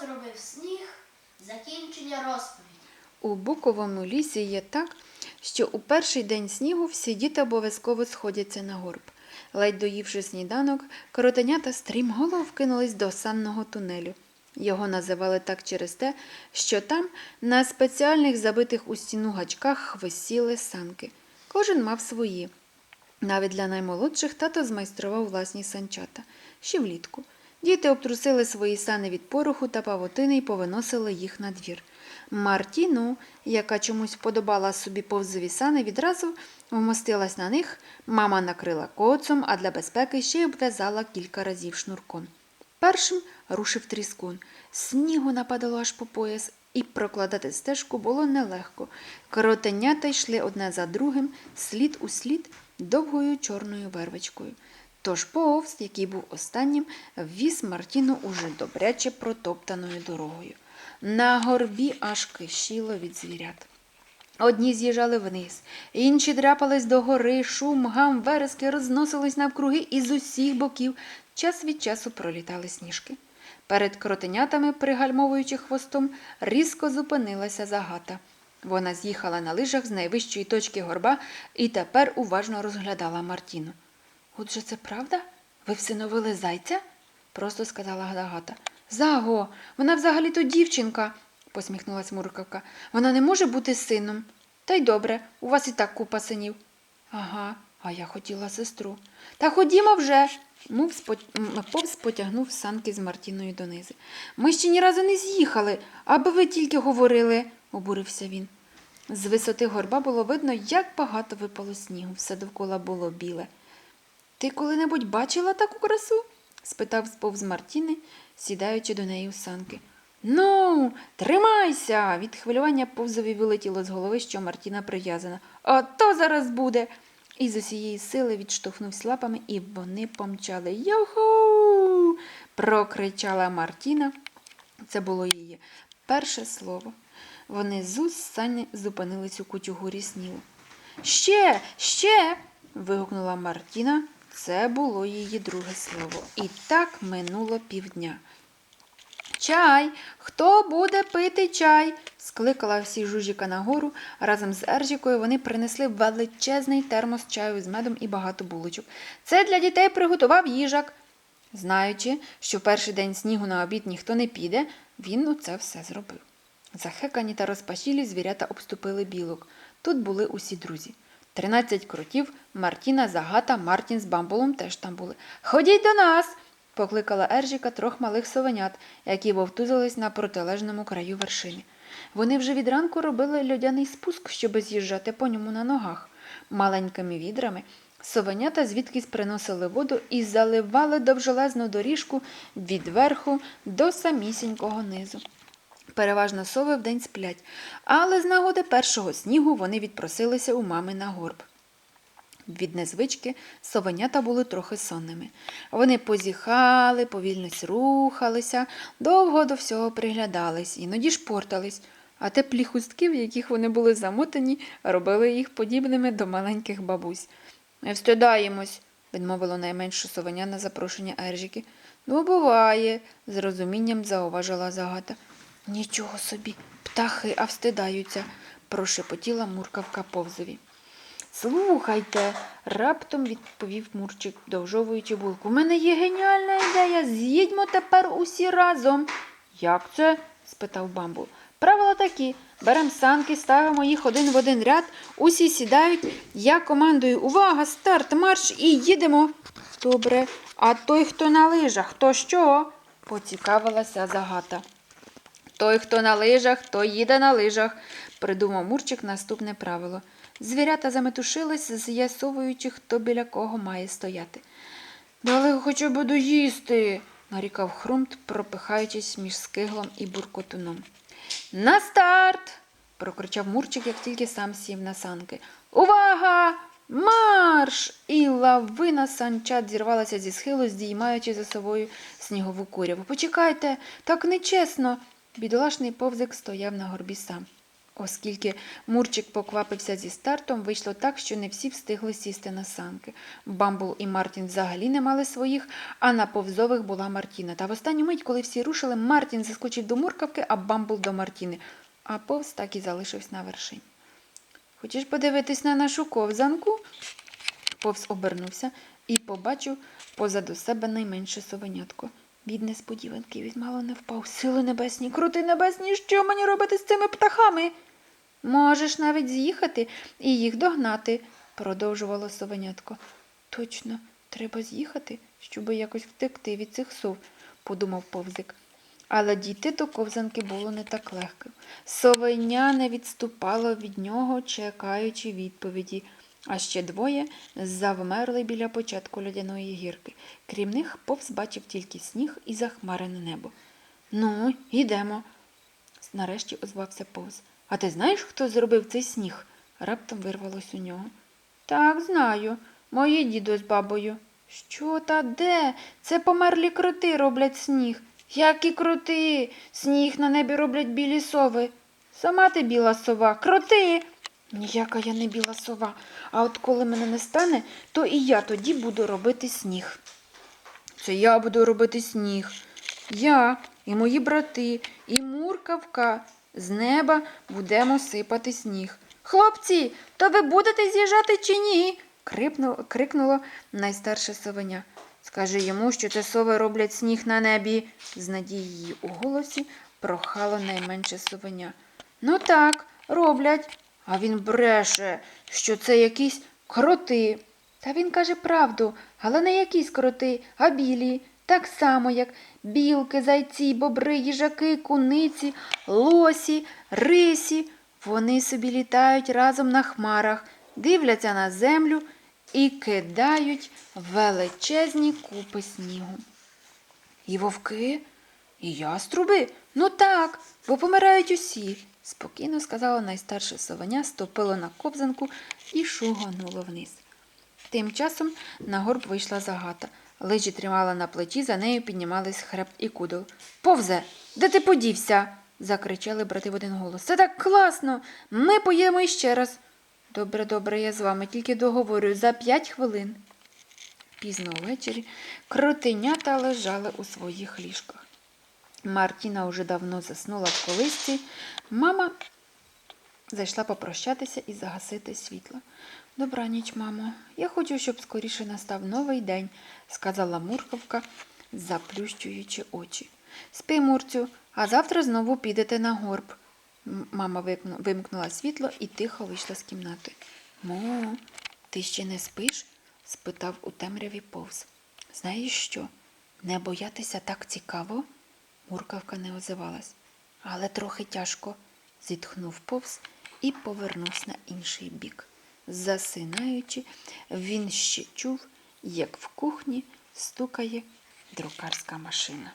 зробив сніг? Закінчення розповіді. У буковому лісі є так, що у перший день снігу всі діти обов'язково сходяться на горб. Ледь доївши сніданок, коротенята стрімголов кинулись до санного тунелю. Його називали так через те, що там на спеціальних забитих у стіну гачках висіли санки. Кожен мав свої. Навіть для наймолодших тато змайстрував власні санчата. Ще влітку. Діти обтрусили свої сани від пороху та павутини і повиносили їх на двір. Мартіну, яка чомусь вподобала собі повзові сани, відразу вмостилась на них, мама накрила коцом, а для безпеки ще й обв'язала кілька разів шнурком. Першим рушив тріскун. Снігу нападало аж по пояс, і прокладати стежку було нелегко. Коротенята йшли одне за другим, слід у слід, довгою чорною вервичкою. Тож повз, який був останнім, ввіз Мартіну уже добряче протоптаною дорогою. На горбі аж кишіло від звірят. Одні з'їжджали вниз, інші дряпались до гори, шум, гам, верески розносились навкруги і з усіх боків час від часу пролітали сніжки. Перед кротенятами, пригальмовуючи хвостом, різко зупинилася загата. Вона з'їхала на лижах з найвищої точки горба і тепер уважно розглядала Мартіну. Отже, це правда? Ви всиновили зайця? просто сказала Загата. Заго, вона взагалі-то дівчинка, посміхнулась Муркавка. Вона не може бути сином. Та й добре, у вас і так купа синів. Ага, а я хотіла сестру. Та ходімо вже. Мов повз потягнув санки з Мартіною донизу. Ми ще ні разу не з'їхали, аби ви тільки говорили, обурився він. З висоти горба було видно, як багато випало снігу, все довкола було біле. Ти коли-небудь бачила таку красу? спитав сповз Мартіни, сідаючи до неї у санки. Ну, тримайся. Від хвилювання повзові вилетіло з голови, що Мартіна прив'язана. А то зараз буде. І з усієї сили відштовхнувся лапами, і вони помчали. Йоху. прокричала Мартіна. Це було її перше слово. Вони з сані зупинились у кутюгурі снігу. Ще, ще. вигукнула Мартіна. Це було її друге слово. І так минуло півдня. Чай, хто буде пити чай? скликала всі жужіка нагору. Разом з Ержікою вони принесли величезний термос чаю з медом і багато булочок. Це для дітей приготував їжак. Знаючи, що в перший день снігу на обід ніхто не піде, він оце все зробив. Захекані та розпашілі звірята обступили білок. Тут були усі друзі. Тринадцять кротів, Мартіна, Загата, Мартін з бамбулом теж там були. Ходіть до нас. покликала Ержіка трьох малих совенят, які вовтузились на протилежному краю вершини. Вони вже від ранку робили льодяний спуск, щоб з'їжджати по ньому на ногах. Маленькими відрами совенята звідкись приносили воду і заливали довжелезну доріжку від верху до самісінького низу. Переважно сови вдень сплять, але з нагоди першого снігу вони відпросилися у мами на горб. Від незвички совенята були трохи сонними. Вони позіхали, повільно рухалися, довго до всього приглядались, іноді шпортались, а теплі хустки, в яких вони були замотані, робили їх подібними до маленьких бабусь. Ми встидаємось, відмовило найменше совеня на запрошення Ержики. Ну, буває, з розумінням зауважила Загата. Нічого собі, птахи, а встидаються, прошепотіла муркавка повзові. Слухайте, раптом відповів Мурчик, довжовуючи булку. У мене є геніальна ідея. З'їдьмо тепер усі разом. Як це? спитав бамбул. Правила такі. Беремо санки, ставимо їх один в один ряд, усі сідають. Я командую увага, старт, марш і їдемо. Добре. А той, хто на лижах, то що? поцікавилася загата. Той, хто на лижах, той їде на лижах, придумав Мурчик наступне правило. Звірята заметушились, з'ясовуючи, хто біля кого має стояти. Дали хоча буду їсти, нарікав Хрумт, пропихаючись між скиглом і буркотуном. На старт! прокричав Мурчик, як тільки сам сів на санки. Увага! Марш! І лавина санчат зірвалася зі схилу, здіймаючи за собою снігову куряву. Почекайте, так нечесно. Бідолашний повзик стояв на горбі сам. Оскільки Мурчик поквапився зі стартом, вийшло так, що не всі встигли сісти на санки. Бамбул і Мартін взагалі не мали своїх, а на повзових була Мартіна. Та в останню мить, коли всі рушили, Мартін заскочив до Муркавки, а Бамбул до Мартіни, а повз так і залишився на вершині. Хочеш подивитись на нашу ковзанку? Повз обернувся і побачив позаду себе найменше совенятко. Від несподіванки він мало не впав. Сили небесні, крути небесні, що мені робити з цими птахами? Можеш навіть з'їхати і їх догнати, продовжувало совенятко. Точно, треба з'їхати, щоб якось втекти від цих сов, подумав повзик. Але дійти до ковзанки було не так легко. Совеня не відступало від нього, чекаючи відповіді. А ще двоє завмерли біля початку льодяної гірки. Крім них, повз бачив тільки сніг і захмарене небо. Ну, йдемо. Нарешті озвався повз. А ти знаєш, хто зробив цей сніг? Раптом вирвалось у нього. Так, знаю. Мої дідо з бабою. Що та де? Це померлі кроти роблять сніг. Які кроти? Сніг на небі роблять білі сови. Сама ти біла сова. Кроти. Ніяка я не біла сова. А от коли мене не стане, то і я тоді буду робити сніг. Це я буду робити сніг. Я і мої брати, і муркавка з неба будемо сипати сніг. Хлопці, то ви будете з'їжджати чи ні? крикнуло, крикнуло найстарше совеня. Скажи йому, що це сови роблять сніг на небі, з надією у голосі прохало найменше совеня. Ну так, роблять. А він бреше, що це якісь кроти. Та він каже правду, але не якісь кроти, а білі. Так само, як білки, зайці, бобри, їжаки, куниці, лосі, рисі. Вони собі літають разом на хмарах, дивляться на землю і кидають величезні купи снігу. І вовки, і яструби. Ну так, бо помирають усі, спокійно сказала найстарше совеня, ступило на кобзанку і шугануло вниз. Тим часом на горб вийшла загата. Лижі тримала на плечі, за нею піднімались хребт і кудол. Повзе, де ти подівся? закричали брати в один голос. Це так класно. Ми поїдемо іще раз. Добре, добре, я з вами тільки договорю за п'ять хвилин. Пізно ввечері кротенята лежали у своїх ліжках. Мартіна уже давно заснула в колисці. Мама зайшла попрощатися і загасити світло. Добраніч, мамо. Я хочу, щоб скоріше настав новий день, сказала Мурковка, заплющуючи очі. Спи, Мурцю, а завтра знову підете на горб. Мама вимкнула світло і тихо вийшла з кімнати. Мо, ти ще не спиш? спитав у темряві повз. Знаєш що? Не боятися так цікаво? Муркавка не озивалась. Але трохи тяжко, зітхнув повз і повернувся на інший бік. Засинаючи, він ще чув, як в кухні стукає друкарська машина.